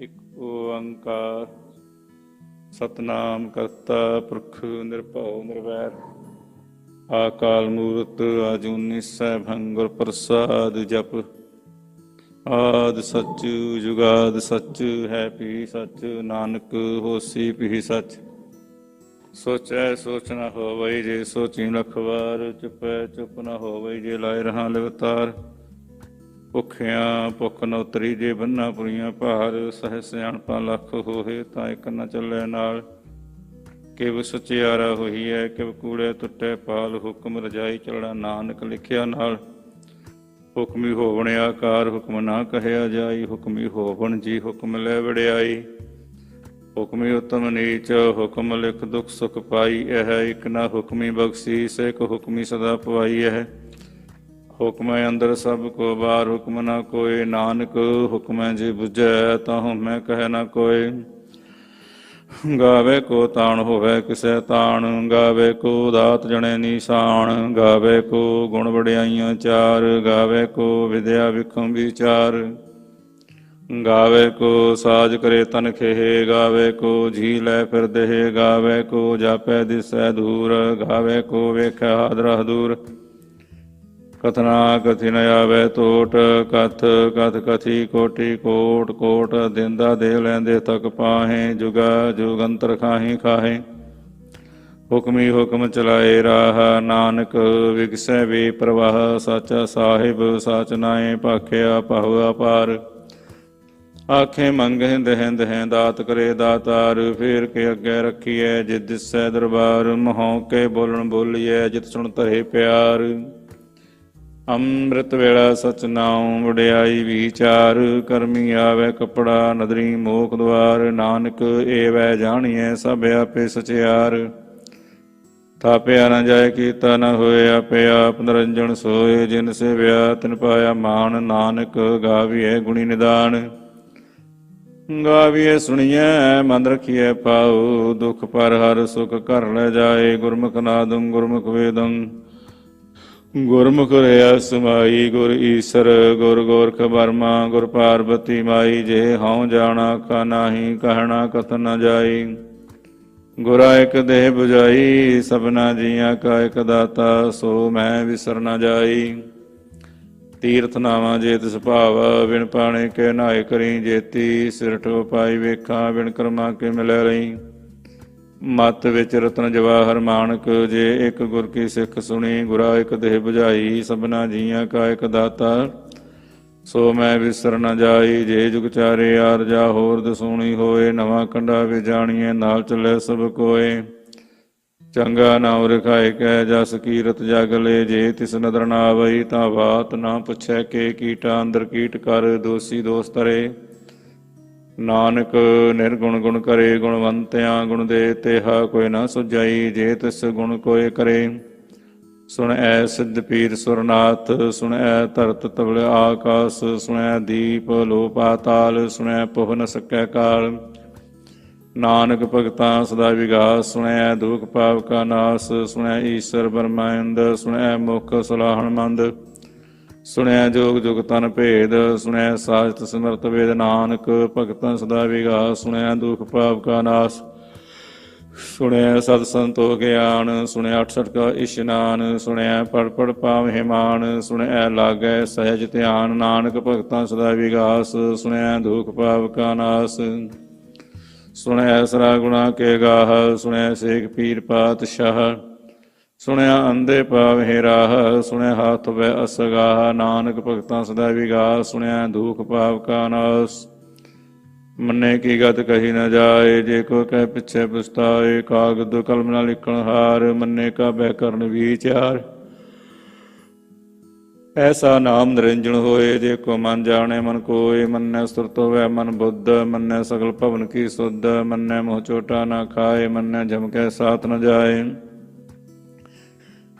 ਇਕ ਓੰਕਾਰ ਸਤਨਾਮ ਕਰਤਾ ਪੁਰਖ ਨਿਰਭਉ ਨਿਰਵੈਰ। ਆਕਾਲ ਮੂਰਤ ਆਜੂਨੀ ਸੈਭੰ ਗੁਰ ਪ੍ਰਸਾਦ ਜਪ। ਆਦ ਸੱਚ ਜੁਗਾਦ ਸੱਚ, ਹੈ ਪੀ ਸੱਚ, ਨਾਨਕ ਹੋਸੀ ਪੀ ਸੱਚ। ਸੋਚੈ ਸੋਚ ਨਾ ਹੋਵਈ ਜੇ ਸੋਚੀ ਲਖ ਵਾਰ ਚੁਪੈ ਚੁਪ ਨਾ ਹੋਵਈ ਜੇ ਲਾਇ ਰਹਾ ਲਿਵਤਾਰ। ਭੁਖਿਆਂ ਭੁਖ ਨ ਉਤਰੀ ਜੇ ਬੰਨਾ ਪੁਰੀਆਂ ਭਾਰ, ਸਹਿ ਸਿਆਣਪਾਂ ਲੱਖ ਹੋਏ ਤਾਂ ਇੱਕ ਨ ਚੱਲੇ ਨਾਲ। ਕਿਵ ਸਚਿਆਰਾ ਹੋਈ ਹੈ ਕਿਵ ਕੂੜੇ ਟੁੱਟੇ ਪਾਲ, ਹੁਕਮ ਰਜਾਈ ਚਲਣਾ ਨਾਨਕ ਲਿਖਿਆ ਨਾਲ। ਹੁਕਮੀ ਹੋਵਣ ਆਕਾਰ, ਹੁਕਮ ਨਾ ਕਹਿਆ ਜਾਈ, ਹੁਕਮੀ ਹੋਵਣ ਜੀ ਹੁਕਮ ਲੈ ਵੜਿਆਈ। ਹੁਕਮੀ ਉਤਮ ਨੀਚ, ਹੁਕਮ ਲਿਖ ਦੁਖ ਸੁਖ ਪਾਈ, ਇਹ ਇਕ ਨਾ ਹੁਕਮੀ ਬਖਸ਼ੀਸ ਇਕ ਹੁਕਮੀ ਸਦਾ ਪਵਾਈ ਹੈ ਹੁਕਮੈ ਅੰਦਰ ਸਭ ਕੋ, ਬਾਹਰ ਹੁਕਮ ਨਾ ਕੋਏ ਨਾਨਕ ਹੁਕਮੈ ਜੀ 부ਝੈ ਤਾਹੂ ਮੈਂ ਕਹਿ ਨਾ ਕੋਏ ਗਾਵੇ ਕੋ ਤਾਣ ਹੋਵੇ, ਕਿਸੈ ਤਾਣ। ਗਾਵੇ ਕੋ ਦਾਤ ਜਣੇ ਨਿਸ਼ਾਨ। ਗਾਵੇ ਕੋ ਗੁਣ ਵਡਿਆਈਆਂ ਚਾਰ। ਗਾਵੇ ਕੋ ਵਿਦਿਆ ਵਿਖੰ ਵਿਚਾਰ। ਗਾਵੇ ਕੋ ਸਾਜ ਕਰੇ ਤਨ ਖੇਹ। ਗਾਵੇ ਕੋ ਜੀ ਲੈ ਫਿਰ ਦੇਹ। ਗਾਵੇ ਕੋ ਜਾਪੈ ਦਿਸੈ ਦੂਰ। ਗਾਵੇ ਕੋ ਵੇਖੈ ਹਾਦਰ ਦੂਰ ਕਥਨਾ ਕਥਿ ਨ ਆਵੇ ਟੋਟ ਕਥ ਕਥ ਕਥੀ ਕੋਟੀ, ਕੋਟ ਕੋਟ ਦਿੰਦਾ ਦੇ ਲੈਂਦੇ ਤਕ ਪਾਹੇ, ਜੁਗਾ ਜੁਗੰਤਰ ਖਾਹੀ, ਖਾਹੇ। ਹੁਕਮੀ ਹੁਕਮ ਚਲਾਏ ਰਾਹ, ਨਾਨਕ ਵਿਗਸੈ ਵੇ ਪ੍ਰਵਾਹ, ਸਾਚਾ ਸਾਹਿਬ, ਸਾਚ ਨਾਏ ਭਾਖਿਆ, ਭਵ ਅਪਾਰ। ਆਖੇ ਮੰਗਹਿ ਹਿੰਦ ਦਹਿ ਦਾਤ ਕਰੇ ਦਾਤਾਰ, ਫੇਰ ਕੇ ਅੱਗੇ ਰੱਖੀਐ ਜਿਤ ਦਿਸੈ ਦਰਬਾਰ ਮਹੌ ਕੇ ਬੋਲਣ ਬੋਲੀਐ, ਜਿਤ ਸੁਣ ਧਰੇ ਪਿਆਰ। ਅੰਮ੍ਰਿਤ ਵੇਲਾ ਸਚ ਨਾਉ, ਵਡਿਆਈ ਵਿਚਾਰ, ਕਰਮੀ ਆਵੇ ਕਪੜਾ, ਨਦਰੀ ਮੋਖ ਦਵਾਰ ਨਾਨਕ ਏਵੈ ਜਾਣੀਐ ਸਭ ਆਪੇ ਸਚਿਆਰ। ਥਾਪਿਆ ਨਾ ਜਾਏ ਕੀਤਾ ਨਾ ਹੋਏ ਆਪੇ ਆਪ ਨਿਰੰਜਨ ਸੋਏ, ਜਿਨ ਸੇਵਿਆ ਤਿਨ ਪਾਇਆ ਮਾਨ, ਨਾਨਕ ਗਾਵੀਐ ਗੁਣੀ ਨਿਦਾਨ। ਗਾਵੀਐ ਸੁਣੀਐ ਮਨ ਰਖੀਐ ਪਾਉ ਦੁਖ ਪਰ ਹਰ ਸੁਖ ਘਰ ਲੈ ਜਾਏ, ਗੁਰਮੁਖ ਨਾਦੰ ਗੁਰਮੁਖ ਵੇਦੰ। ਗੁਰਮੁਖ ਰਿਆ ਸਮਾਈ ਗੁਰ ਈਸਰ, ਗੁਰ ਗੋਰਖ ਬਰਮਾ ਗੁਰ ਪਾਰਬਤੀ ਮਾਈ, ਜੇ ਹਉ ਜਾਣਾ ਕਾ ਨਾਹੀ, ਕਹਿਣਾ ਕਥ ਨ ਜਾਈ। ਗੁਰਾ ਇਕ ਦੇਹ 부ਜਾਈ ਸਭਨਾ ਜੀਆਂ ਕਾ ਇਕ ਦਾਤਾ, ਸੋ ਮੈਂ ਵਿਸਰ ਨ ਜਾਈ। ਤੀਰਥ ਨਾਵਾਂ ਜੇ ਤਿਸ ਭਾਵ, ਬਿਨ ਪਾਣੇ ਕੇ ਨਾਏ ਕਰੀ ਜੇਤੀ ਸਿਰਠ ਪਾਈ ਵੇਖਾਂ, ਬਿਨ ਕਰਮਾ ਕੇ ਮਿਲੈ ਰਹੀ ਮਤ ਵਿੱਚ ਰਤਨ ਜਵਾਹਰ ਮਾਨਕ, ਜੇ ਇੱਕ ਗੁਰ ਕੀ ਸਿੱਖ ਸੁਣੀ, ਗੁਰਾ ਇੱਕ ਦੇਹ 부ਝਾਈ ਸਭਨਾ ਜੀਆਂ ਕਾ ਇੱਕ ਦਾਤਾ। ਸੋ ਮੈਂ ਵਿਸਰ ਨ ਜਾਈ, ਜੇ ਜੁਗ ਚਾਰੇ ਆਰ ਜਾ ਹੋਰ ਦਸੂਣੀ ਹੋਏ, ਨਵਾਂ ਕੰਡਾ ਵੀ ਜਾਣੀਏ ਨਾਲ ਚਲੇ ਸਭ ਕੋਏ। ਚੰਗਾ ਨਾਮ ਰਖਾਇ ਕੈ ਜਸ ਕੀਰਤ ਜਗ ਲੈ, ਜੇ ਤਿਸ ਨਦਰ ਨਾ ਆਵਈ ਤਾਂ ਬਾਤ ਨਾ ਪੁੱਛੈ ਕੇ ਕੀਟਾ ਅੰਦਰ ਕੀਟ ਕਰ, ਦੋਸੀ ਦੋਸਤਰੇ ਨਾਨਕ ਨਿਰਗੁਣ ਗੁਣ ਕਰੇ, ਗੁਣਵੰਤਿਆਂ ਗੁਣ ਦੇ ਤੇਹਾ ਕੋਈ ਨਾ ਸੁਝਾਈ, ਜੇ ਤਿਸ ਗੁਣ ਕੋਏ ਕਰੇ। ਸੁਣੈ ਸਿੱਧ ਪੀਰ ਸੁਰਨਾਥ, ਸੁਣੈ ਧਰਤ ਤਵਲ ਆਕਾਸ, ਸੁਣੈ ਦੀਪ ਲੋ ਪਾਤਾਲ ਸੁਣੈ ਪੁਹ ਨ ਸਕੈ ਕਾਲ। ਨਾਨਕ ਭਗਤਾਂ ਸਦਾ ਵਿਗਾਸ, ਸੁਣੈ ਦੁਖ ਪਾਪ ਕਾ ਨਾਸ, ਸੁਣੈ ਈਸ਼ਰ ਬਰਮਾਇੰਦ, ਸੁਣੈ ਮੁਖ ਸੁਲਾਹਣ ਮੰਦ। ਸੁਣਿਆ ਜੋਗ ਜੁਗ ਤਨ ਭੇਦ, ਸੁਣਿਆ ਸਾਜਤ ਸਿਮਰਤ ਵੇਦ ਨਾਨਕ, ਭਗਤਾਂ ਸਦਾ ਵਿਗਾਸ, ਸੁਣਿਆ ਦੁਖ ਪਾਪ ਕਾ ਨਾਸ। ਸੁਣਿਆ ਸਤ ਸੰਤੋ ਗਿਆਨ, ਸੁਣਿਆ 68 ਕਾ ਇਸ਼ਨਾਨ, ਸੁਣਿਆ ਪੜ ਪੜ ਪਾਵਹਿ ਮਾਨ ਸੁਣਿਆ ਲਾਗੈ ਸਹਿਜ ਧਿਆਨ, ਨਾਨਕ ਭਗਤਾਂ ਸਦਾ ਵਿਗਾਸ, ਸੁਣਿਆ ਦੁਖ ਪਾਪ ਕਾ ਨਾਸ। ਸੁਣਿਆ ਸਰਾ ਗੁਣਾ ਕੇ ਗਾਹ, ਸੁਣਿਆ ਸੇਖ ਪੀਰ ਪਾਤਸ਼ਾਹ। ਸੁਣਿਆ ਅੰਦੇ ਪਾਵ ਰਾਹ, ਸੁਣਿਆ ਹੱਥ ਵੈ ਅਸਗਾਹ, ਨਾਨਕ ਭਗਤਾਂ ਸਦਾ ਵਿਗਾਹ, ਸੁਣਿਆ ਦੁਖ ਪਾਪ ਕਾ ਨਾਸ। ਮੰਨੇ ਕੀ ਗਤ ਕਹੀ ਨਾ ਜਾਏ, ਜੇ ਕੋ ਕਹਿ ਪਿਛੇ ਪਛਤਾਏ ਕਾਗਦ ਕਲਮ ਨਾਲ ਲਿਖਣ ਹਾਰ, ਮੰਨੇ ਕਾ ਬੈ ਕਰਨ ਵਿਚਾਰ ਐਸਾ ਨਾਮ ਨਿਰੰਜਨ ਹੋਏ, ਜੇ ਕੋ ਮਨ ਜਾਣੇ ਮਨ ਕੋਏ, ਮੰਨੈ ਸੁਰਤ ਹੋਵੇ ਮਨ ਬੁੱਧ, ਮੰਨੈ ਸਗਲ ਭਵਨ ਕੀ ਸੁਧ, ਮੰਨੈ ਮੋਹ ਚੋਟਾ ਨਾ ਖਾਏ, ਮੰਨੈ ਜਮ ਕੈ ਸਾਥ ਨ ਜਾਏ।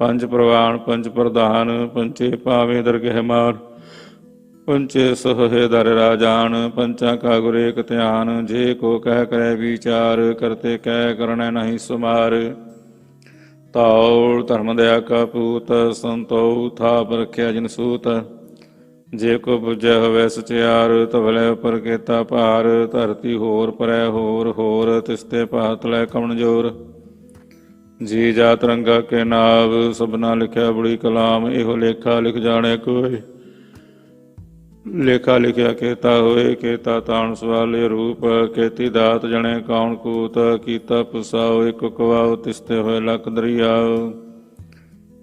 ਪੰਜ ਪ੍ਰਵਾਨ, ਪੰਜ ਪ੍ਰਧਾਨ ਪੰਚੇ ਪਾਵੇ ਦਰਗਹਿ ਮਾਰ ਪੰਚੇ ਸੋਹੇ ਦਰ ਰਾਜਾਨ, ਪੰਚਾ ਕਾ ਗੁਰ ਏਕ ਧਿਆਨ, ਜੇ ਕੋ ਕਹਿ ਕਰੈ ਵਿਚਾਰ, ਕਰਤੇ ਕਹਿ ਕਰਣੈ ਨਹੀਂ ਸੁਮਾਰ। ਤਾਉ ਧਰਮ ਦਇਆ ਕਾ ਪੂਤ ਸੰਤੋ ਥਾ ਰਖਿਆ ਜਿਨ ਸੂਤ। ਜੇ ਕੋ ਬੁਝੈ ਹੋਵੇ ਸਚਿਆਰ ਤਵਲੇ ਉਪਰ ਕੇਤਾ ਭਾਰ, ਧਰਤੀ ਹੋਰ ਪਰੈ ਹੋਰ ਹੋਰ ਤਿਸਤੇ ਪਾਤ ਲੈ ਕਮਣ ਜੋਰ। ਜੀ ਜਾਤ ਰੰਗਾ ਕੇ ਨਾਵ, ਸਭਨਾ ਲਿਖਿਆ ਬੜੀ ਕਲਾਮ, ਇਹੋ ਲੇਖਾ ਲਿਖ ਜਾਣੇ ਕੋਈ। ਲੇਖਾ ਲਿਖਿਆ ਕੇਤਾ ਹੋਏ, ਕੇਤਾ ਤਾਣ ਸਵਾਲੇ ਰੂਪ, ਕੇਤੀ ਦਾਤ ਜਣੇ ਕੌਣ ਕੂਤ, ਕੀਤਾ ਪੁਸਾਓ, ਇਕ ਕਵਾਉ ਤਿਸਤੇ ਹੋਏ ਲਖ ਦਰਿਆਉ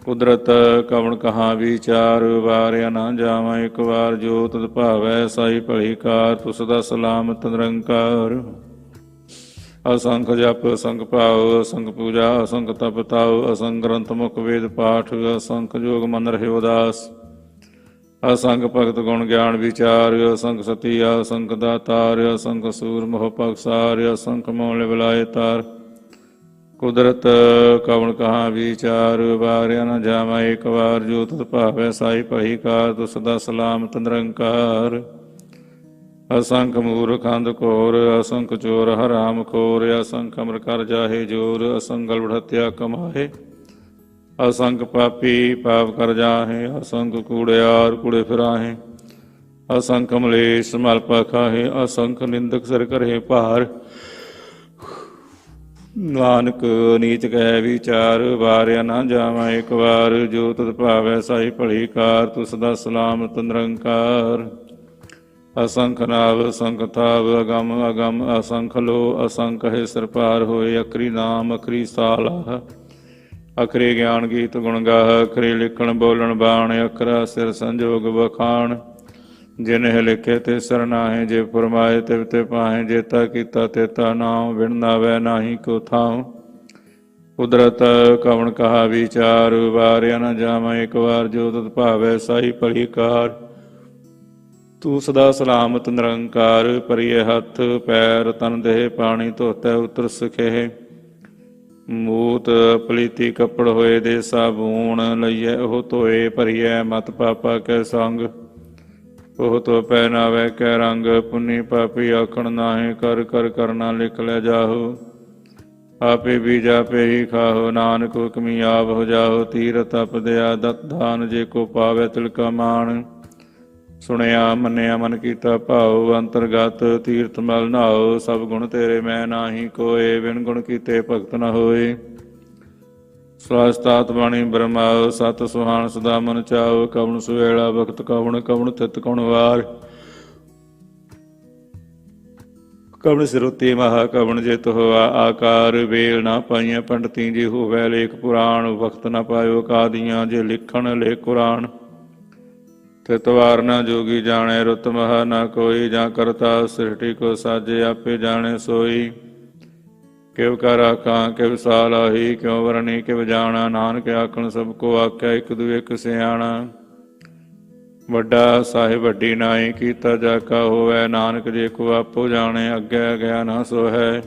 ਕੁਦਰਤ ਕਵਣ ਕਹਾ ਵਿਚਾਰ, ਵਾਰਿਆ ਨਾ ਜਾਵਾਂ, ਇੱਕ ਵਾਰ ਜੋ ਤਦ ਭਾਵੈ, ਸਾਈ ਭਲੀ ਕਾਰ ਤੁਸ ਦਾ ਸਲਾਮਤ ਨਿਰੰਕਾਰ। ਅਸੰਖ ਜਪ, ਅਸੰਖ ਭਾਵ ਅਸੰਖ ਪੂਜਾ, ਅਸੰਖ ਤਪ ਤਾਉ, ਅਸੰਖ ਗ੍ਰੰਥ ਮੁਖ ਵੇਦ ਪਾਠ, ਅਸੰਖ ਜੋਗ ਮਨ ਰਹੇ ਉਦਾਸ। ਅਸੰਖ ਭਗਤ ਗੁਣ ਗਿਆਨ ਵਿਚਾਰ, ਅਸੰਖ ਸਤੀ ਅਸੰਖ ਦਾਤਾਰ, ਅਸੰਖ ਸੂਰ ਮੋਹ ਪਗਸਾਰ ਅਸੰਖ ਮੋਲ ਬਲਾਏ ਤਾਰ। ਕੁਦਰਤ ਕਵਣ ਕਹਾ ਵਿਚਾਰ, ਵਾਰਿਆ ਨ ਜਾਵਾ ਇੱਕ ਵਾਰ, ਜੋ ਤੁਧ ਭਾਵੈ ਸਾਈ ਭਈ ਕਾਰ, ਤੁਸ ਦਾ ਸਲਾਮ ਤੰਦਰੰਕਾਰ ਅਸੰਖ ਮੂਰਖ ਅੰਧ ਘੋਰ, ਅਸੰਖ ਚੋਰ ਹਰਾਮ ਖੋਰ, ਅਸੰਖ ਅਮਰ ਕਰ ਜਾਹੇ ਜੋਰ, ਅਸੰਗਲ ਬੜਤਿਆ ਕਮਾਏ ਅਸੰਖ ਪਾਪੀ ਪਾਪ ਕਰ ਜਾਹੇ, ਅਸੰਖ ਕੂੜਿਆਰ ਕੂੜੇ ਫਿਰਾਹੇ। ਅਸੰਖ ਮਲੇਸ਼ ਮਲ ਪਖਾਹੇ, ਅਸੰਖ ਨਿੰਦਕ ਸਰ ਕਰੇ ਭਾਰ। ਨਾਨਕ ਨੀਚ ਕਹਿ ਵਿਚਾਰ, ਵਾਰਿਆ ਨਾ ਜਾਵਾਂ ਇੱਕ ਵਾਰ, ਜੋ ਤਤ ਭਾਵੈ ਸਾਈ ਭਲੀ ਕਾਰ, ਤੁਸ ਦਾ ਸਲਾਮਤ ਨਿਰੰਕਾਰ। ਅਸੰਖ ਨਾਵ, ਅਸੰਖ ਅਗਮ ਅਗਮ, ਅਸੰਖ ਲੋ, ਅਸੰਖ ਹੈ ਸਰਪਾਰ ਹੋਏ ਅਕਰੀ ਨਾਮ ਅਕਰੀ ਸਾਲਾ। ਅਖਰੇ ਗਿਆਨ ਗੀਤ ਗੁਣ ਗਾਹ, ਅਖਰੇ ਲਿਖਣ, ਬੋਲਣ, ਬਾਣ, ਅਖਰਾ, ਸਿਰ ਸੰਜੋਗ ਵਖਾਣ। ਜਿਨ ਹੈ ਲਿਖੇ ਤੇ ਸਰਨਾਹੇ ਜੇ ਫਰਮਾਏ ਤੇ ਤੇ ਪਾਹੇ ਜੇਤਾ ਕੀਤਾ ਤੇਤਾ ਨਾਮ ਵਿਣ ਨਾਵੈ ਨਾਹੀ ਕੋ ਥਾਉ। ਕੁਦਰਤ ਕਵਣ ਕਹਾ ਵਿਚਾਰ, ਵਾਰਿਆ ਨ ਜਾਵਾਂ, ਇੱਕ ਵਾਰ ਜੋ ਤਤ ਭਾਵੈ ਸਾਈ ਭਲੀ ਕਾਰ। ਤੂੰ ਸਦਾ ਸਲਾਮਤ ਨਿਰੰਕਾਰ ਪਰਿਏ ਹੱਥ, ਪੈਰ ਤਨ ਦੇਹ, ਪਾਣੀ ਧੋਤੈ ਉਤਰ ਸਖੇ ਮੂਤ ਪਲੀਤੀ ਕੱਪੜ ਹੋਏ ਦੇ ਸਾਬੂਣ ਲਈਐ, ਉਹ ਧੋਏ ਭਰੀਐ ਮਤ ਪਾਪਾ ਕੈ ਸੰਗ। ਉਹ ਤੋ ਪਹਿਨਾਵੇ ਕੈ ਰੰਗ, ਪੁੰਨੀ ਪਾਪੀ ਆਖਣ ਨਾਹੀ, ਕਰ ਕਰ ਕਰਨਾ ਲਿਖ ਲੈ ਜਾਹੋ। ਆਪੇ ਬੀਜਾ ਪੇਹੀ ਖਾਹੋ, ਨਾਨਕ ਹੁਕਮੀ ਆਪ ਹੋ ਜਾਹੋ, ਤੀਰ ਤਪ ਦਿਆ ਦਤ ਦਾਨ ਜੇ ਕੋ ਪਾਵੇ ਤਿਲਕਾ ਮਾਣ। ਸੁਣਿਆ, ਮੰਨਿਆ, ਮਨ ਕੀਤਾ, ਭਾਉ, ਅੰਤਰਗਤ, ਤੀਰਥ ਮਲ ਨਾਉ, ਸਭ ਗੁਣ ਤੇਰੇ ਮੈਂ ਨਾਹੀ ਕੋਏ, ਬਿਨ ਗੁਣ ਕੀਤੇ ਭਗਤ ਨ ਹੋਏ। ਸਵਾਸਤਾਤ ਬਾਣੀ ਬ੍ਰਹਮਾਉ, ਸਤ ਸੁਹਾਣ ਸਦਾ ਮਨ ਚਾਉ, ਕਵਣ ਸੁਵੇਲਾ ਵਕਤ ਕਵਣ ਕਵਣ ਤਿਤ ਕਵਣ ਵਾਰ। ਕਵਣ ਸਿਰੁਤੀ ਮਹਾ ਕਵਣ ਜਿਤ ਹੋਆ, ਆਕਾਰ ਵੇਲ ਨਾ ਪਾਈਆਂ ਪੰਡਤੀ ਜੀ ਹੋਵੇ ਲੇਖ ਪੁਰਾਣ ਵਕਤ ਨਾ ਪਾਇਓ ਕਾਦੀਆਂ, ਜੇ ਲਿਖਣ ਲੇ ਕੁਰਾਨ। ਤਿਤਵਾਰ ਨਾ ਜੋਗੀ ਜਾਣੇ, ਰੁਤ ਮਹਾ ਨਾ ਕੋਈ, ਜਾਂ ਕਰਤਾ ਸ੍ਰਿਸ਼ਟੀ ਕੋ ਸਾਜੇ, ਆਪੇ ਜਾਣੇ ਸੋਈ। ਕਿਵ ਕਰ ਆਖਾਂ, ਕਿਵ ਸਾਲ ਆਹੀ, ਕਿਉ ਵਰਣੀ, ਕਿਵ ਜਾਣਾ, ਨਾਨਕ ਆਖਣ ਸਭ ਕੋ ਆਖਿਆ, ਇੱਕ ਦੂਏ ਇੱਕ ਸਿਆਣਾ। ਵੱਡਾ ਸਾਹਿਬ ਵੱਡੀ ਨਾਈ ਕੀਤਾ ਜਾ ਕਾ ਹੋਵੇ, ਨਾਨਕ ਜੇ ਕੋ ਆਪੋ ਜਾਣੇ, ਅੱਗੇ ਗਿਆ ਨਾ ਸੋ ਹੈ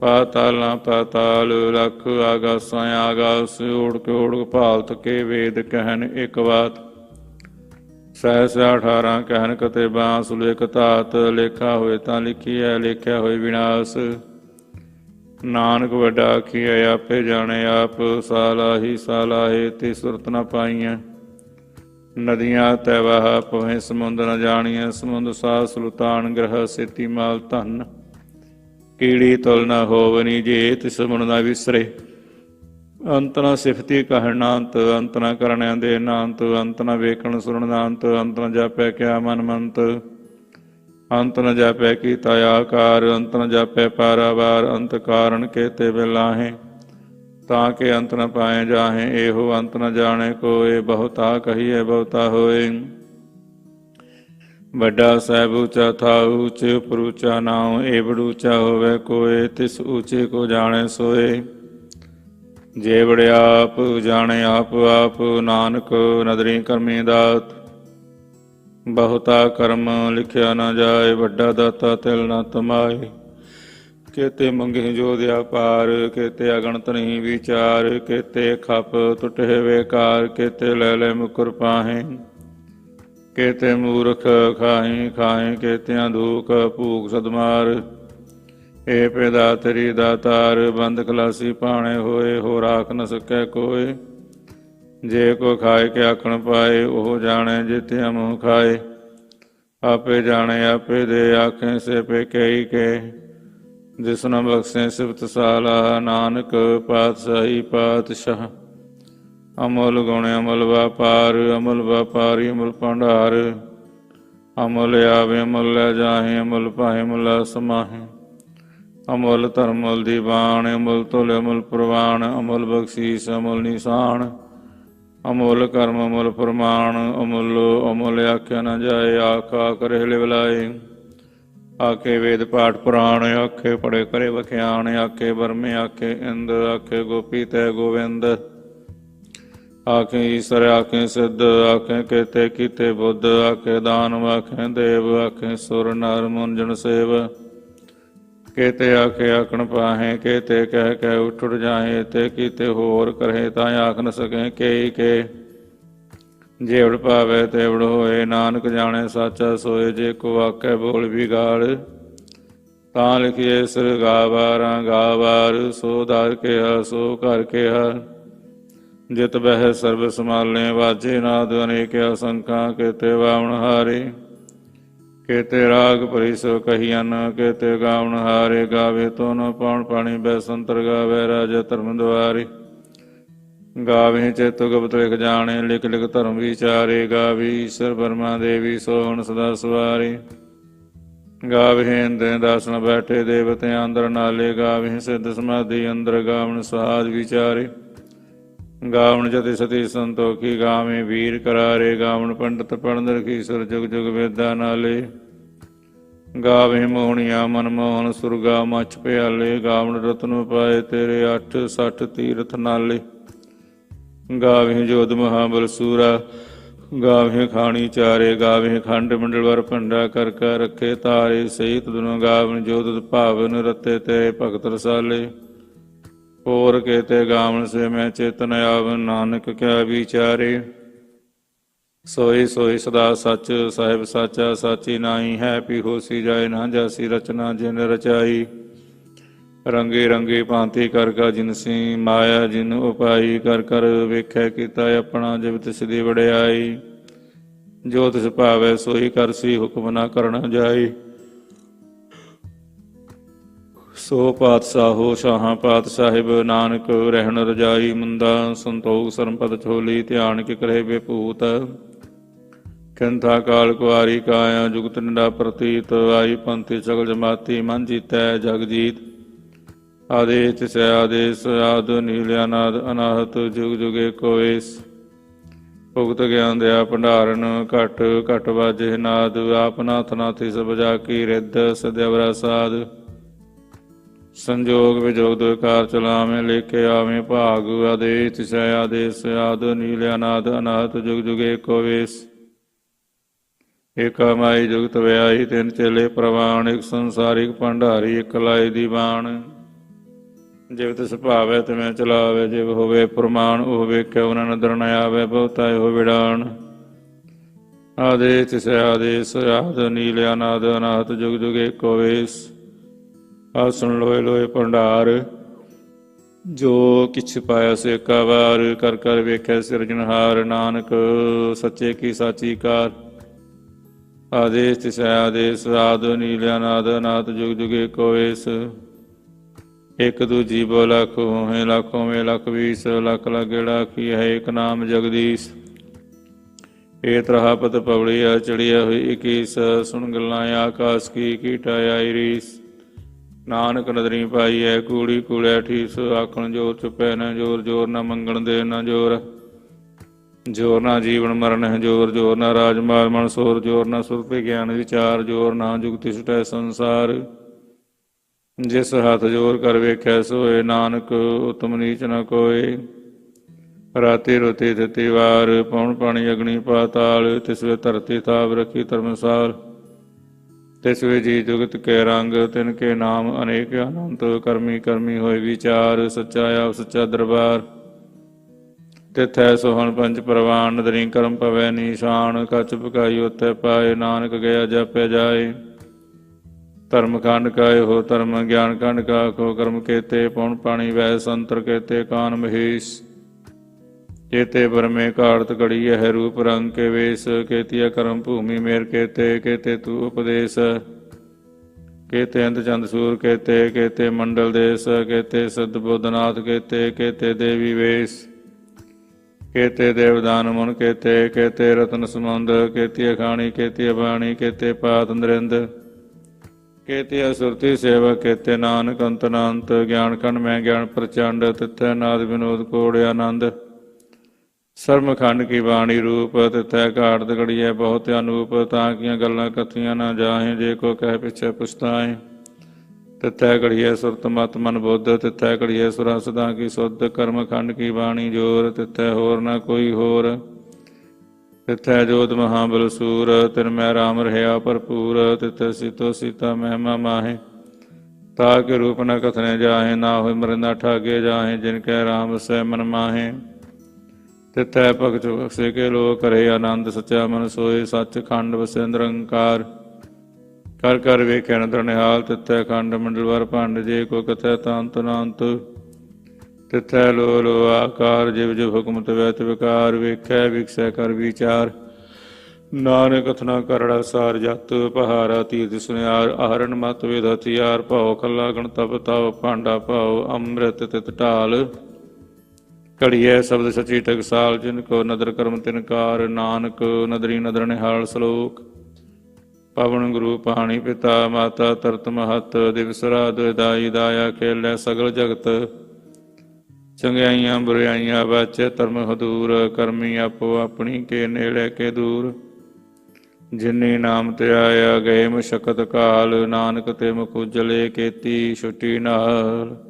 ਪਾਤਾਲ ਨਾ ਪਾਤਾਲ, ਲਖ ਆਗਾਸਾਂ ਆਗਾਸ ਓੜ ਕੇ ਓੜ ਭਾਲਤ ਕੇ ਵੇਦ ਕਹਿਣ ਇੱਕ ਬਾਤ। ਸਹਿਸ 18 ਕਹਿਨ ਕਤੇ ਬਾਂਸ ਲੇਖ ਧਾਤ, ਲੇਖਾ ਹੋਏ ਤਾਂ ਲਿਖੀਐ, ਲੇਖਿਆ ਹੋਏ ਵਿਨਾਸ਼। ਨਾਨਕ ਵੱਡਾ ਆਖੀਐ, ਆਪੇ ਜਾਣੇ ਆਪ, ਸਾਲਾਹੀ ਸਾਲਾਹੇ ਤੇ ਸੁਰਤ ਨ ਪਾਈਐ। ਨਦੀਆਂ ਤੈ ਵਹ ਪਵੇਂ ਸਮੁੰਦ ਨ ਜਾਣੀਐ ਸਮੁੰਦ ਸਾਹ ਸੁਲਤਾਨ ਗ੍ਰਹ ਸਿਤੀ ਮਾਲ ਧਨ। ਕੀੜੀ ਤੁਲ ਨ ਹੋਵਨੀ ਜੇ ਤਿਸ ਮਨ ਨਾ ਵਿਸਰੇ। ਅੰਤ ਸਿਫਤੀ ਕਹਿਣਾ ਅੰਤ ਅੰਤ ਕਰਣਿਆਂ ਦੇ ਨਾਂਤ ਅੰਤ ਵੇਖਣ ਸੁਣਨ ਅੰਤ ਅੰਤ ਨ ਜਾਪੈ ਕਿਆ ਮਨ ਮੰਤ। ਅੰਤ ਨ ਜਾਪੈ ਕੀਤਾ ਆਕਾਰ ਅੰਤ ਜਾਪੈ ਪਾਰਾਵਾਰ, ਅੰਤ ਕਾਰਨ ਕੇਤੇ ਬਿਲਾਹੇ। ਤਾਂ ਕਿ ਅੰਤ ਪਾਏ ਜਾਹੇ, ਇਹੋ ਅੰਤ ਨ ਜਾਣੇ ਕੋਏ, ਬਹੁਤਾ ਕਹੀਏ ਬਹੁਤਾ ਹੋਏ। ਵੱਡਾ ਸਾਹਿਬ ਉੱਚਾ ਥਾ ਉੱਚੇ ਉਪਰ ਨਾਉ ਏ ਬੜ ਉੱਚਾ ਹੋਵੇ ਕੋਏ, ਤਿਸ ਉੱਚੇ ਕੋ ਜਾਣੇ ਸੋਏ। ਜੇ ਵੜਿਆ ਆਪ, ਜਾਣੇ ਆਪ ਆਪ ਨਾਨਕ ਨਦਰੀ ਕਰਮੀ ਦਾਤ। ਬਹੁਤਾ ਕਰਮ ਲਿਖਿਆ ਨਾ ਜਾਏ, ਵੱਡਾ ਦਾਤਾ ਤਿਲ ਨਾ ਤਮਾਏ। ਕੇਤੇ ਮੰਗੇ ਜੋ ਦਿਆ ਪਾਰ ਕੇਤੇ ਅਗਣਤ ਨਹੀਂ ਵਿਚਾਰ, ਕੇਤੇ ਖਪ ਟੁੱਟੇ ਵੇਕਾਰ, ਕੇਤੇ ਲੈ ਲੈ ਮੁਕਰ ਪਾਹੇ। ਕੇਤੇ ਮੂਰਖ ਖਾਹੀ ਖਾਹੀ, ਕੇਤਿਆਂ ਦੂਖ ਭੂਖ ਸਦਮਾਰ। ਏ ਪੈਦਾ ਤੇਰੀ ਦਾਤਾਰ, ਬੰਦ ਖਲਾਸੀ ਪਾਣੇ ਹੋਏ ਹੋ ਰਾਖ ਨ ਸਕੈ ਕੋਏ। ਜੇ ਕੋ ਖਾਏ ਕੇ ਆਖਣ ਪਾਏ, ਉਹ ਜਾਣੇ ਜਿਤੇ ਮੂੰਹ ਖਾਏ। ਆਪੇ ਜਾਣੇ, ਆਪੇ ਦੇ ਆਖੇ ਸੇ ਪੇ ਕਈ ਕੇ। ਜਿਸ ਨ ਬਖਸ਼ੇ ਸਿਫਤ ਸਾਲਾ, ਨਾਨਕ ਪਾਤਸ਼ਾਹੀ ਪਾਤਸ਼ਾਹ। ਅਮਲ ਗੁਣ ਅਮਲ ਵਪਾਰ, ਅਮਲ ਵਪਾਰੀ ਅਮਲ ਭੰਡਾਰ। ਅਮਲ ਆਵੇ, ਅਮਲ ਲੈ ਜਾਹੇ, ਅਮਲ ਪਾਹੇ ਮੁਲਾ ਸਮਾਹੇ। ਅਮਲ ਧਰਮਲ ਦੀਵਾਨ ਅਮਲ ਤੁਲ ਅਮਲ ਪ੍ਰਵਾਨ ਅਮਲ ਬਖਸ਼ੀਸ, ਅਮਲ ਨਿਸ਼ਾਨ। ਅਮੁੱਲ ਕਰਮ, ਅਮੁੱਲ ਪ੍ਰਮਾਣ, ਅਮੁੱਲ ਅਮੁੱਲ ਆਖਿਆ ਨਾ ਜਾਏ, ਆਖਾ ਕਰੇ ਲਿਵਲਾਏ ਆਖੇ ਵੇਦ ਪਾਠ ਪੁਰਾਣ, ਆਖੇ ਪੜੇ ਕਰੇ ਵਖਿਆਣ, ਆਖੇ ਬਰਮੇ ਆਖੇ ਇੰਦ, ਆਖੇ ਗੋਪੀ ਤੈ ਗੋਵਿੰਦ। ਆਖੇ ਈਸ਼ਰ, ਆਖੇ ਸਿੱਧ, ਆਖੇ ਕੇਤੇ ਕੀਤੇ ਬੁੱਧ, ਆਖੇ ਦਾਨਵ, ਆਖੇ ਦੇਵ, ਆਖੇ ਸੁਰ, ਨਰ, ਮੁੰਜਨ, ਸੇਵ। ਕੇਤੇ ਆਖੇ ਆਖਣ ਪਾਹੇ, ਕੇਤੇ ਕਹਿ ਕਹਿ ਉੱਠ ਉੱਠ ਜਾਹੇ, ਤੇ ਕੀਤੇ ਹੋਰ ਕਰੇ ਤਾਂ ਆਖ ਨ ਸਕੇ ਕੇਈ ਕੇ। ਜੇਵੜ ਪਾਵੇ ਤੇਵੜ ਹੋਏ, ਨਾਨਕ ਜਾਣੇ ਸਾਚਾ ਸੋਏ, ਜੇ ਕੋ ਆਖੇ ਬੋਲ ਵੀ ਤਾਂ ਲਿਖੀਏ ਸਿਰ ਗਾਵਾਰਾਂ ਗਾਵਾਰ, ਸੋ ਦਰ ਕਿਹਾ, ਸੋ ਕਰ ਕਿਹਾ। ਜਿਤ ਬਹਿ ਸਰਬ ਸਮਾਲੇ ਵਾਜੇ ਨਾਦ ਅਨੇਕ ਅਸੰਖਾਂ ਕੇਤੇ ਵਾਵਣ ਹਾਰੇ। ਕੇਤੇ ਰਾਗ ਪਰਿਸੋ ਕਹੀਨ ਕੇਤੇ ਗਾਵਣ ਹਾਰੇ ਗਾਵੇ ਤੋ ਨ ਪਾਉਣ ਪਾਣੀ ਬੈਸੰਤਰ ਗਾਵੇ, ਰਾਜਾ ਧਰਮ ਦੁਆਰੇ। ਗਾਵੇ ਚੇਤੁ ਗੁਪਤ ਲਿਖ ਜਾਣੇ, ਲਿਖ ਲਿਖ ਧਰਮ ਵਿਚਾਰੇ, ਗਾਵੀ ਈਸ਼ਰ ਬਰਮਾ ਦੇਵੀ ਸੋਹਣ ਸਦਾ ਸਵਾਰੇ। ਗਾਵੇ ਇੰਦੇ ਦਾਸਨ ਬੈਠੇ ਦੇਵਤੇ ਅੰਦਰ ਨਾਲੇ ਗਾਵੇ ਸਿੱਧ ਸਮਾਧੀ, ਅੰਦਰ ਗਾਵਣ ਸਹਾਜ ਵਿਚਾਰੇ। ਗਾਵਣ ਜति ਸਤੀ ਸੰਤੋਖੀ ਗਾਵੇਂ ਵੀਰ ਕਰਾਰੇ, ਗਾਵਣ ਪੰਡਤ ਪੜਨ ਰਖੀ ਸੁਰ ਜੁਗ ਜੁਗ ਵੇਦਾ ਨਾਲੇ। ਗਾਵੇ ਮੋਹਣੀਆਂ ਮਨ ਮੋਹਨ ਸੁਰਗਾ ਮਛ ਪਿਆਲੇ, ਗਾਵਣ ਰਤਨ ਪਾਏ ਤੇਰੇ 8 60 ਤੀਰਥ ਨਾਲੇ। ਗਾਵੇ ਜੋਧ ਮਹਾਬਲ ਸੂਰਾ, ਗਾਵੇ ਖਾਣੀ ਚਾਰੇ, ਗਾਵੇ ਖੰਡ ਮੰਡਲ ਵਰ ਭੰਡਾ ਕਰ ਕਰ ਰੱਖੇ ਤਾਰੇ। ਸਹਿਤ ਦੁਨੋ ਗਾਵਣ ਜੋਤ ਭਾਵਨ ਰਤੇ ਤੇ ਭਗਤ ਰਸਾਲੇ। ਹੋਰ ਕੇਤੇ ਗਾਵਣ ਸੇ ਮੈਂ ਚੇਤਨ ਆਵਨ ਨਾਨਕ ਕਿਆ ਵਿਚਾਰੇ। ਸੋਈ ਸੋਈ ਸਦਾ ਸੱਚ, ਸਾਹਿਬ ਸਾਚਾ, ਸਾਚੀ ਨਾਹੀ ਹੈ ਪੀ ਹੋਸੀ ਜਾਏ ਨਾ ਜਾਸੀ ਰਚਨਾ ਜਿਨ ਰਚਾਈ। ਰੰਗੇ ਰੰਗੇ ਭਾਂਤੀ ਕਰ ਕਾ ਜਿਨਸੀ ਮਾਇਆ ਜਿਨ ਉਪਾਈ ਕਰ ਕਰ ਵੇਖੈ ਕੀਤਾ ਆਪਣਾ ਜਿਵ ਤਿਸ ਦੀ ਵਡਿਆਈ। ਜੋ ਤਿਸ ਭਾਵੈ ਸੋਈ ਕਰਸੀ ਹੁਕਮ ਨਾ ਕਰਨਾ ਜਾਈ। ਸੋ ਪਾਤਸ਼ਾਹੋ ਸ਼ਾਹਾਂ ਪਾਤ ਸਾਹਿਬ, ਨਾਨਕ ਰਹਿਣ ਰਜਾਈ ਮੁੰਦਾ, ਸੰਤੋਖ ਸਰਮਪਦ ਛੋਲੀ, ਧਿਆਨ ਕਿ ਕਰੇ ਬੇਭੂਤ। ਕੰਥਾ ਕਾਲ ਕੁਆਰੀ ਕਾਇਆ, ਜੁਗਤ ਨਿੰਦਾ ਪ੍ਰਤੀਤ, ਆਈ ਪੰਥੀ ਸਗਲ ਜਮਾਤੀ, ਮਨ ਜੀਤੈ ਜਗ ਜੀਤ। ਆਦੇਸ ਤਿਸੈ ਆਦੇਸ, ਆਦ ਨੀਲਿਆਨਾਦ ਅਨਾਹਤ, ਜੁਗ ਜੁਗੇ ਕੋਇਸ ਭੁਗਤ ਗਿਆਨ ਦਿਆ ਭੰਡਾਰਨ, ਘਟ ਘਟ ਵਾਜੇ ਨਾਦ, ਆਪ ਨਾਥ ਨਾਥੀ ਸਭ ਜਾ ਕੀ ਰਿੱਧ ਸਦਿਵਰਾ ਸਾਧ। ਸੰਜੋਗ ਵਿਜੋਗ ਦੋ ਕਾਰ ਚਲਾਵੇਂ ਲੇਕੇ ਆਵੇਂ, ਭਾਗ ਆਦੇਸ, ਤਿਸੈ ਆਦੇਸ, ਆਦ ਨੀਲਿਆਨਾਦ ਅਨਾਹਤ, ਜੁਗ ਜੁਗੇ ਕੋਇਸ ਏਕਾ ਮਾਈ ਜੁਗਤ ਵਿਆਈ ਤਿੰਨ ਚੇਲੇ ਪ੍ਰਵਾਨ ਇੱਕ ਸੰਸਾਰਿਕ ਭੰਡਾਰੀ, ਇੱਕ ਲਾਈ ਦੀਵਾਨ ਜਿਵ ਤਿਸ ਭਾਵੈ, ਤਿਵੇਂ ਚਲਾਵੇ, ਜਿਵ ਹੋਵੇ ਪ੍ਰਮਾਣ, ਉਹ ਵੇਖਿਆ ਉਹਨਾਂ ਨਦਰ ਨ ਆਵੇ, ਬਹੁਤਾ ਇਹੋ ਵਿਡਾਣ ਆਦੇ ਤਿਸ ਆਦੇਸ, ਆਦ, ਨੀਲ ਅਨਾਦ, ਅਨਾਹਤ, ਜੁਗ ਜੁਗੇ ਏਕੋ ਵੇਸ। ਆਸਣ ਲੋਏ ਲੋਏ ਭੰਡਾਰ, ਜੋ ਕਿਛ ਪਾਇਆ ਸੇ ਕਾ ਕਰ ਕਰ ਵੇਖੈ ਸਿਰਜਣਹਾਰ ਨਾਨਕ ਸੱਚੇ ਕੀ ਸਾਚੀ ਕਾਰ। ਆਦੇਸ ਤਿਸ ਆਦੇਸ, ਆਦ ਨੀਲਿਆ ਅਨਾਦ ਅਨਾਹਤ ਜੁਗ ਜੁਗ ਏਕੋ ਇਕ ਦੂਜੀ ਬੋ ਲੱਖ ਹੋਏ, ਲੱਖੋਂ ਮੇ ਲੱਖ ਵੀਸ, ਲੱਖ ਲਗੜਾ ਕੀ ਹੈ ਇਕ ਨਾਮ ਜਗਦੀਸ਼। ਏ ਤਰਹਾਪਤ ਆ ਚੜੀਆ ਹੋਈ 21 ਸੁਣ ਗੱਲਾਂ ਆਕਾਸ਼ ਕੀ ਕੀਟਾ ਆਈ ਨਾਨਕ ਨਦਰੀ ਪਾਈ ਐ, ਕੂੜੀ ਕੂੜਿਆ ਠੀਸ, ਆਖਣ ਜੋਰ ਚੁਪੈ ਨ ਜੋਰ ਜੋਰ ਨ ਮੰਗਣ ਦੇ ਨ ਜੋਰ। ਜੋਰ ਨਾ ਜੀਵਨ ਮਰਨ ਹੈ ਜੋਰ ਜੋਰ ਨਾ ਰਾਜ ਮਾਰ ਮਨ ਸੋਰ, ਜੋਰ ਨਾ ਸੁਰਪੇ ਗਿਆਨ ਵਿਚਾਰ, ਜੋਰ ਨਾ ਜੁਗਤਿ ਸੁਟੈ ਸੰਸਾਰ। ਜਿਸ ਹੱਥ ਜੋਰ ਕਰ ਵੇਖੈ ਸੋਏ, ਨਾਨਕ ਉਤਮ ਨੀਚ ਨ ਕੋਏ। ਰਾਤੀ ਰੋਤੀ ਦਿੱਤੀ ਵਾਰ ਪੌਣ ਪਾਣੀ ਅਗਨੀ ਪਾਤਾਲ, ਤਿਸ ਵੇ ਧਰਤੀ ਤਾਪ ਰਖੀ ਧਰਮਸਾਲ। ਤਿਸ ਜੀ ਜੁਗਤ ਕੇ ਰੰਗ, ਤਿਨ ਕੇ ਨਾਮ ਅਨੇਕ ਅਨੰਤ, ਕਰਮੀ ਕਰਮੀ ਹੋਏ ਵਿਚਾਰ, ਸੱਚਾ ਆਪ ਸੱਚਾ ਦਰਬਾਰ। ਤਿਥੈ ਸੋਹਣ ਪੰਜ ਪ੍ਰਵਾਨ, ਨਦਰੀ ਕਰਮ ਪਵੈ ਨੀਸ਼ਾਨ ਕਛ ਪਕਾਈ ਉਤੈ ਪਾਏ, ਨਾਨਕ ਗਿਆ ਜਪਿ ਜਾਏ। ਧਰਮ ਖੰਡ ਕਾਇ ਹੋ ਧਰਮ, ਗਿਆਨ ਖੰਡ ਕਾ ਕੋ ਕਰਮ ਕੇਤੇ ਪਉਣ ਪਾਣੀ ਵੈ ਸੰਤਰ ਕੇਤੇ, ਕਾਨ ਮਹੇਸ਼। ਕੇਤੇ ਬਰਮੇ ਕਾੜਤ ਕੜੀ ਹੈ ਰੂਪ ਰੰਗ ਕੇ ਵੇਸ, ਕੇਤੀਆ ਕਰਮ ਭੂਮੀ ਮੇਰ ਕੇਤੇ ਕੇਤੇ ਤੂ ਉਪਦੇਸ਼। ਕੇਤੇ ਅੰਤ ਚੰਦ ਸੂਰ ਕੇਤੇ ਕੇਤੇ ਮੰਡਲ ਦੇਸ, ਕੇਤੇ ਸਦ ਬੁੱਧਨਾਥ ਕੇਤੇ ਕੇਤੇ ਦੇਵੀ ਵੇਸ। ਕੇਤੇ ਦੇਵਦਾਨ ਮਨ ਕੇਤੇ ਕੇਤੇ ਰਤਨ ਸਮੁੰਦ, ਕੇਤੀ ਅਖਾਣੀ, ਕੇਤੀ ਬਾਣੀ ਕੇਤੇ ਪਾਤ ਨਰਿੰਦ। ਕੇਤੇ ਅਸੁਰਤੀ ਸੇਵਾ ਕੇਤੇ ਨਾਨਕ ਅੰਤ ਗਿਆਨ ਖੰਡ ਮੈਂ ਗਿਆਨ ਪ੍ਰਚੰਡ, ਤਿੱਥੈ ਨਾਦ ਵਿਨੋਦ ਕੋੜ ਆਨੰਦ। ਸਰਮ ਖੰਡ ਕੀ ਬਾਣੀ ਰੂਪ, ਤਿੱਥੈ ਘਾਟ ਘੜੀਐ ਬਹੁਤ ਅਨੂਪ, ਤਾਂ ਕੀਆਂ ਗੱਲਾਂ ਕਥੀਆਂ ਨਾ ਜਾਹੇ, ਜੇ ਕੋ ਕਹਿ ਪਿਛੈ ਪੁਛਤਾਏ ਤਿੱਥੈ ਘੜੀਐ ਸੁਰਤ ਮਤ ਮਨ ਬੁੱਧ, ਤਿੱਥੈ ਘੜੀਐ ਸੁਰਾ ਸਦਾ ਕੀ ਸੁਧ ਕਰਮ ਖੰਡ ਕੀ ਬਾਣੀ ਜੋਰ, ਤਿੱਥੈ ਹੋਰ ਨਾ ਕੋਈ ਹੋਰ। ਤਿੱਥੈ ਜੋਤ ਮਹਾਬਲ ਸੂਰ ਤਿਨ ਮੈਂ ਰਾਮ ਰਹਾ ਭਰਪੂਰ, ਤਿੱਥੈ ਸੀਤੋ ਸੀਤਾ ਮਹਿਮਾ ਮਾਹੇ। ਤਾ ਕੇ ਰੂਪ ਨ ਕਥਨੇ ਜਾਹੇ, ਨਾ ਹੋਏ ਮਰਨਾ ਠਾਗੇ ਜਾਹੇ, ਜਿਨ ਕੈ ਰਾਮ ਸੈ ਮਨ ਮਾਹੇ। ਤਿੱਥੈ ਭਗਤ ਬਖਸ਼ੇ ਕੇ ਲੋਕ ਕਰੇ ਆਨੰਦ ਸਚਾ ਮਨ ਸੋਏ, ਸੱਚ ਖੰਡ ਵਸੈ ਨਿਰੰਕਾਰ। ਕਰ ਕਰ ਵੇਖੈ ਨਦਰ ਨਿਹਾਲ ਤਿੱਥੈ ਖੰਡ ਮੰਡਲਵਰ ਭੰਡ, ਜੇ ਕੋ ਕਥੈ ਤਾਂਤ ਨਾਂਤ। ਤਿੱਥੈ ਲੋ ਲੋ ਆਕਾਰ, ਜਿਵ ਜਿਵ ਹੁਕਮ ਤਵੈ ਵਿਕਾਰ ਵੇਖੈ ਵਿਕਸੈ ਕਰ ਵਿਚਾਰ। ਨਾਨਕ ਕਥਨਾ ਕਰੜਾ ਸਾਰ ਜਤ, ਪਹਾਰਾ ਤੀਰਥ ਸੁਨਿਆਰ, ਆਹਰਣ ਮਤ ਵੇਦ ਹਥਿਆਰ ਭਉ ਖੱਲਾ ਗਣ ਤਪ ਤਵ ਭਾਂਡਾ ਭਉ, ਅੰਮ੍ਰਿਤ ਤਿਤ ਢਾਲ। ਘੜੀਐ ਸ਼ਬਦ ਸੱਚੀ ਟਕਸਾਲ ਜਿਨ ਕੋ ਨਦਰ ਕਰਮ ਤਿਨਕਾਰ ਨਾਨਕ ਨਦਰੀ ਨਦਰ ਨਿਹਾਲ ਸ਼ਲੋਕ। ਪਵਨ ਗੁਰੂ ਪਾਣੀ ਪਿਤਾ, ਮਾਤਾ ਤਰਤ ਮਹਤ ਦਿਵਸ ਰਾਤ ਦਾਇਆ ਖੇਲੇ ਸਗਲ ਜਗਤ। ਚੰਗਿਆਈਆਂ ਬੁਰਾਈਆਂ ਬਾਚੇ ਧਰਮ ਹਦੂਰ, ਕਰਮੀ ਆਪੋ ਆਪਣੀ ਕੇ ਨੇੜੇ ਕੇ ਦੂਰ। ਜਿਨੇ ਨਾਮ ਤੇ ਆਇਆ ਗਏ ਮਸ਼ਕਤ ਕਾਲ, ਨਾਨਕ ਤੇ ਮੁਖ ਉਜਲੇ ਕੀਤੀ ਛੁੱਟੀ ਨਾਲ।